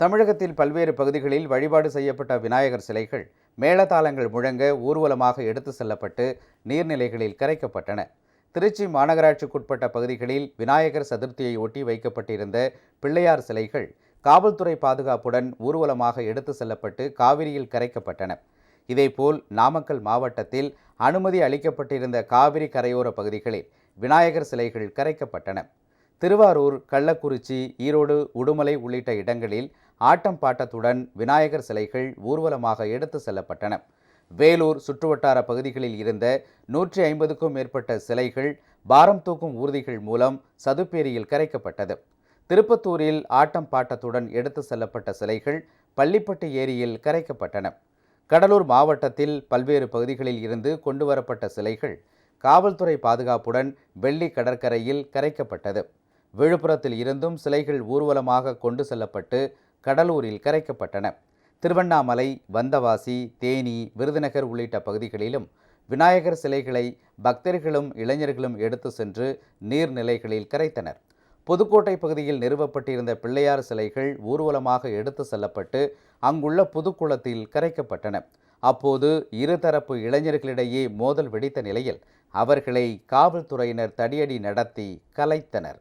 தமிழகத்தில் பல்வேறு பகுதிகளில் வழிபாடு செய்யப்பட்ட விநாயகர் சிலைகள் மேளதாளங்கள் முழங்க ஊர்வலமாக எடுத்து செல்லப்பட்டு நீர்நிலைகளில் கரைக்கப்பட்டன. திருச்சி மாநகராட்சிக்குட்பட்ட பகுதிகளில் விநாயகர் சதுர்த்தியை ஒட்டி வைக்கப்பட்டிருந்த பிள்ளையார் சிலைகள் காவல்துறை பாதுகாப்புடன் ஊர்வலமாக எடுத்து செல்லப்பட்டு காவிரியில் கரைக்கப்பட்டன. இதேபோல் நாமக்கல் மாவட்டத்தில் அனுமதி அளிக்கப்பட்டிருந்த காவிரி கரையோர பகுதிகளில் விநாயகர் சிலைகள் கரைக்கப்பட்டன. திருவாரூர் கள்ளக்குறிச்சி ஈரோடு உடுமலை உள்ளிட்ட இடங்களில் ஆட்டம் பாட்டத்துடன் விநாயகர் சிலைகள் ஊர்வலமாக எடுத்து செல்லப்பட்டன. வேலூர் சுற்றுவட்டார பகுதிகளில் இருந்த நூற்றி ஐம்பதுக்கும் மேற்பட்ட சிலைகள் பாரம் தூக்கும் ஊர்திகள் மூலம் சதுப்பேரியில் கரைக்கப்பட்டது. திருப்பத்தூரில் ஆட்டம் பாட்டத்துடன் எடுத்து செல்லப்பட்ட சிலைகள் பள்ளிப்பட்டு ஏரியில் கரைக்கப்பட்டன. கடலூர் மாவட்டத்தில் பல்வேறு பகுதிகளில் இருந்து கொண்டுவரப்பட்ட சிலைகள் காவல்துறை பாதுகாப்புடன் வெள்ளி கடற்கரையில் கரைக்கப்பட்டது. விழுப்புரத்தில் இருந்தும் சிலைகள் ஊர்வலமாக கொண்டு செல்லப்பட்டு கடலூரில் கரைக்கப்பட்டன. திருவண்ணாமலை வந்தவாசி தேனி விருதுநகர் உள்ளிட்ட பகுதிகளிலும் விநாயகர் சிலைகளை பக்தர்களும் இளைஞர்களும் எடுத்து சென்று நீர்நிலைகளில் கரைத்தனர். புதுக்கோட்டை பகுதியில் நிறுவப்பட்டிருந்த பிள்ளையார் சிலைகள் ஊர்வலமாக எடுத்து செல்லப்பட்டு அங்குள்ள புதுக்குளத்தில் கரைக்கப்பட்டன. அப்போது இருதரப்பு இளைஞர்களிடையே மோதல் வெடித்த நிலையில் அவர்களை காவல்துறையினர் தடியடி நடத்தி கலைத்தனர்.